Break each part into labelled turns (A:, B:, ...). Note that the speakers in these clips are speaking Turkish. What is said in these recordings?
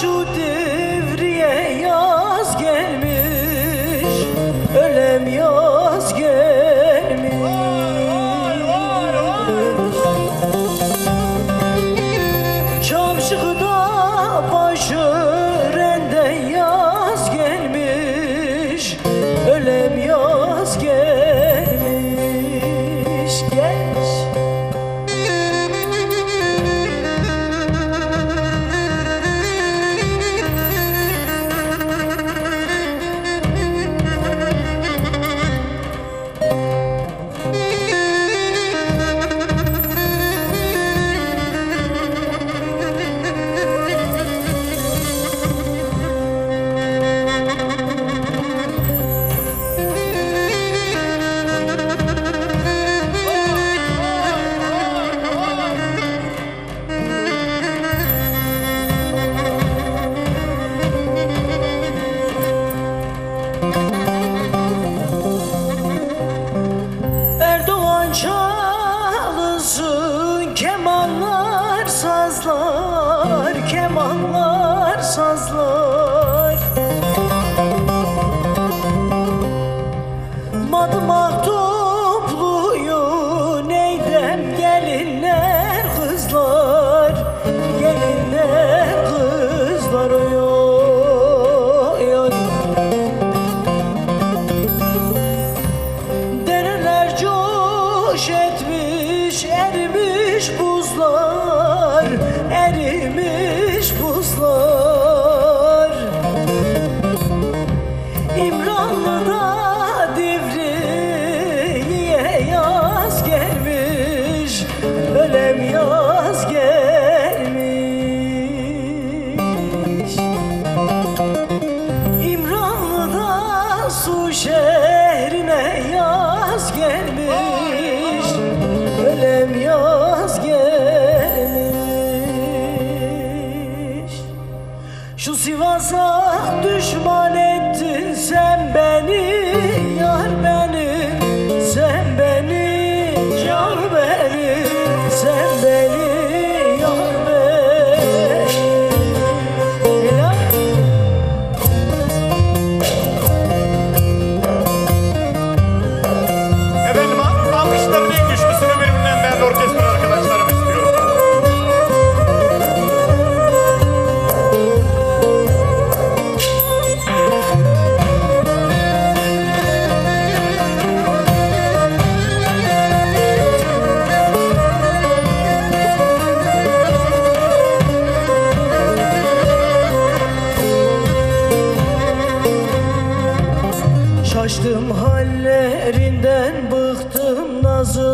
A: should do. tomorrow. Şu Sivas'a düşman ettin sen beni.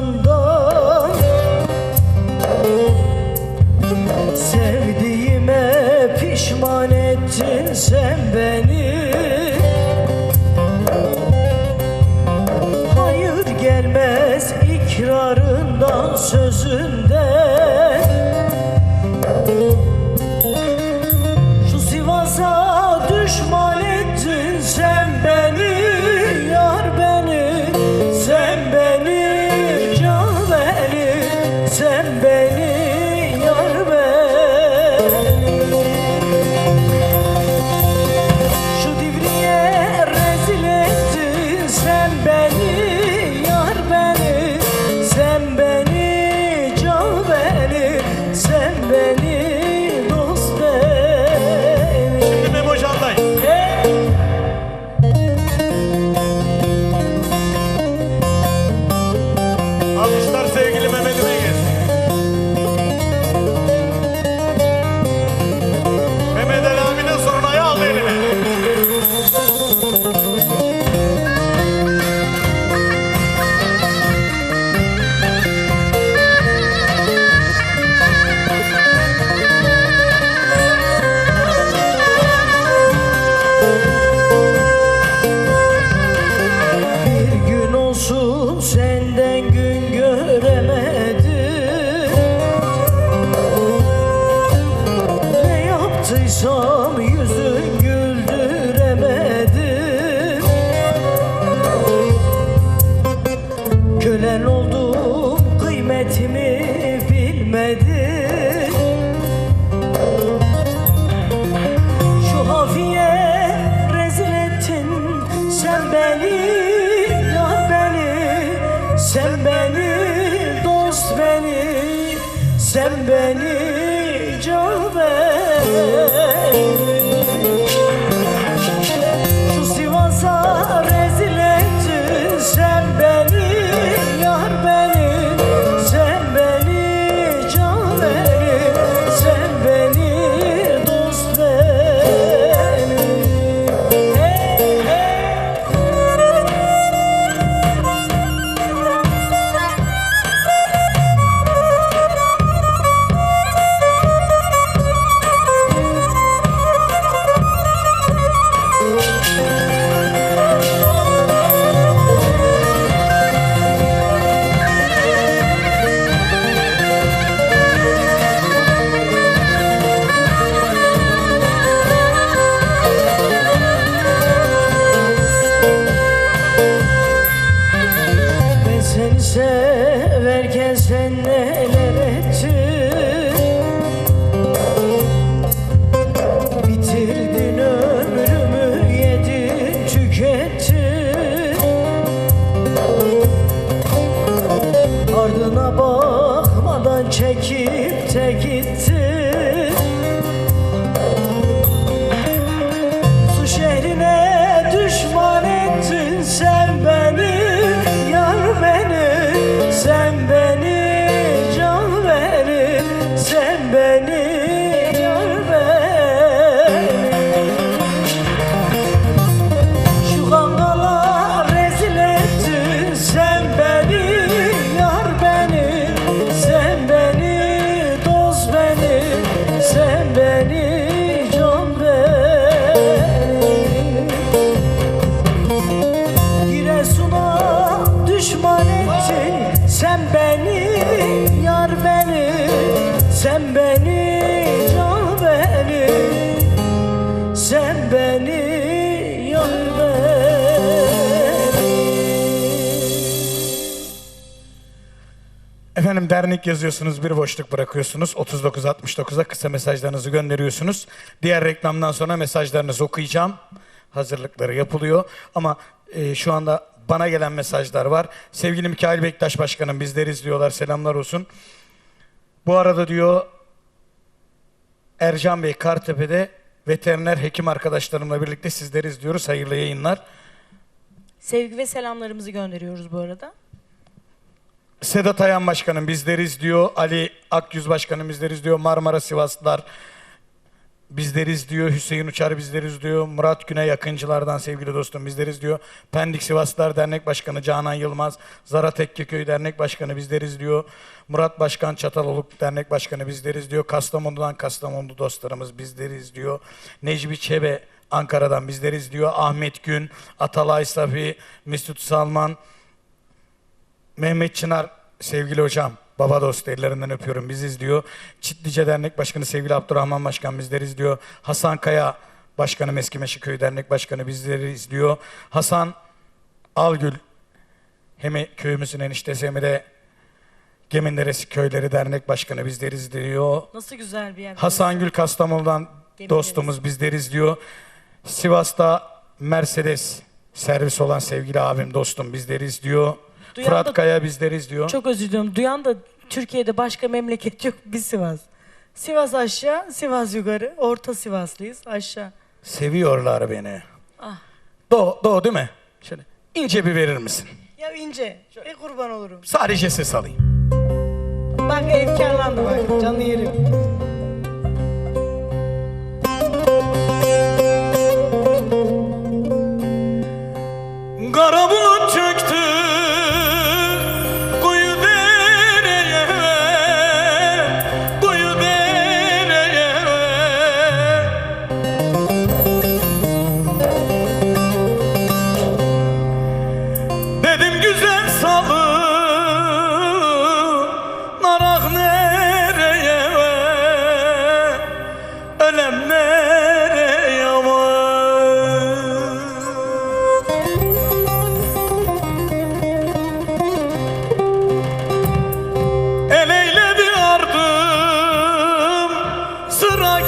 A: yanından Sevdiğime pişman ettin sen beni. Hayır gelmez ikrarından sözünden
B: Efendim dernek yazıyorsunuz, bir boşluk bırakıyorsunuz. 3969'a kısa mesajlarınızı gönderiyorsunuz. Diğer reklamdan sonra mesajlarınızı okuyacağım. Hazırlıkları yapılıyor. Ama e, şu anda bana gelen mesajlar var. Sevgili Mikail Bektaş Başkanım bizleri izliyorlar. Selamlar olsun. Bu arada diyor Ercan Bey Kartepe'de veteriner hekim arkadaşlarımla birlikte sizleri izliyoruz. Hayırlı yayınlar.
C: Sevgi ve selamlarımızı gönderiyoruz bu arada.
B: Sedat Ayan Başkanım bizleri izliyor. Ali Akyüz Başkanım bizleri izliyor. Marmara Sivaslılar bizleri izliyor. Hüseyin Uçar bizleri izliyor. Murat Güney yakıncılardan sevgili dostum bizleri izliyor. Pendik Sivaslılar Dernek Başkanı Canan Yılmaz. Zara Tekkeköy Dernek Başkanı bizleri izliyor. Murat Başkan Çataloluk Dernek Başkanı bizleri izliyor. Kastamonu'dan Kastamonu dostlarımız bizleri izliyor. Necmi Çebe Ankara'dan bizleri izliyor. Ahmet Gün, Atalay Safi, Mesut Salman, Mehmet Çınar sevgili hocam, baba dost ellerinden öpüyorum bizi izliyor. Çitlice Dernek Başkanı sevgili Abdurrahman Başkan bizleri izliyor. Hasan Kaya Başkanı Eski Meşiköy Dernek Başkanı bizleri izliyor. Hasan Algül hem köyümüzün eniştesi hem de Geminderesi Köyleri Dernek Başkanı bizleri izliyor.
C: Nasıl güzel bir yer.
B: Hasan Gül Kastamonu'dan dostumuz bizleri izliyor. Sivas'ta Mercedes servis olan sevgili abim dostum bizleri izliyor.
C: Duyan
B: Fırat
C: da-
B: Kaya bizleri izliyor.
C: Çok özür diliyorum. Duyan da Türkiye'de başka memleket yok. Biz Sivas. Sivas aşağı, Sivas yukarı. Orta Sivaslıyız aşağı.
B: Seviyorlar beni.
C: Ah.
B: Do, do değil mi? Şöyle ince bir verir misin?
C: Ya ince. E kurban olurum.
B: Sadece ses alayım.
C: Bak efkarlandı bak. Canlı yerim.
B: sıra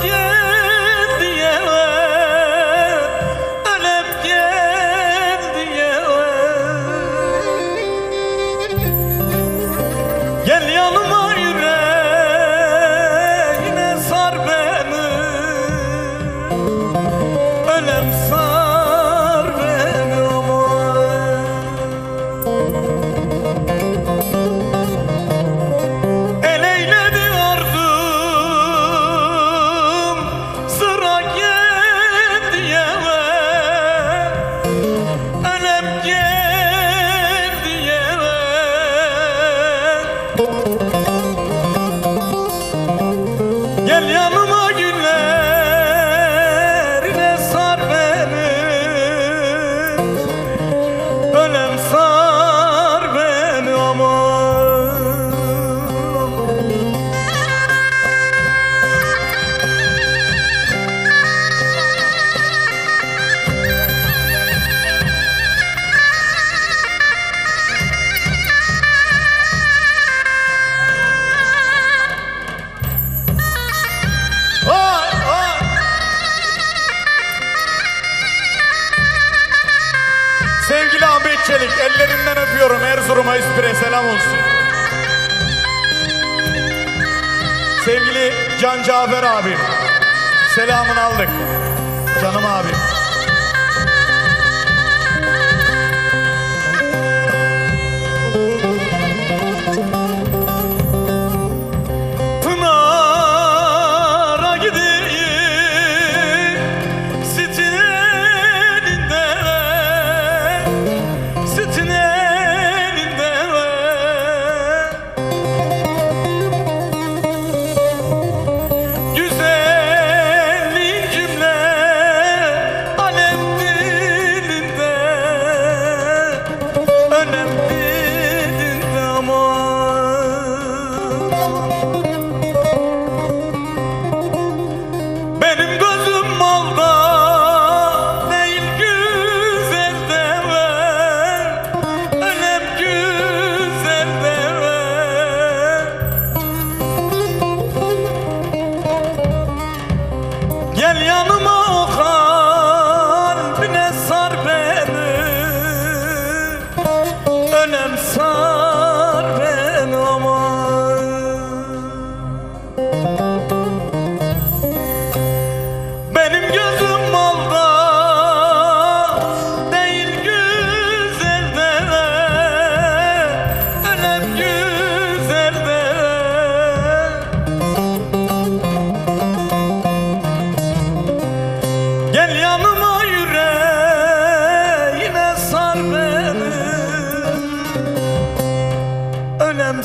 B: Çelik ellerinden öpüyorum Erzurum'a İspire selam olsun. Sevgili Can Cafer abi selamını aldık. Canım abim.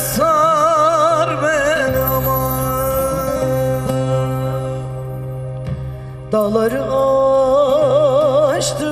B: sar ben aman
A: Dağları açtı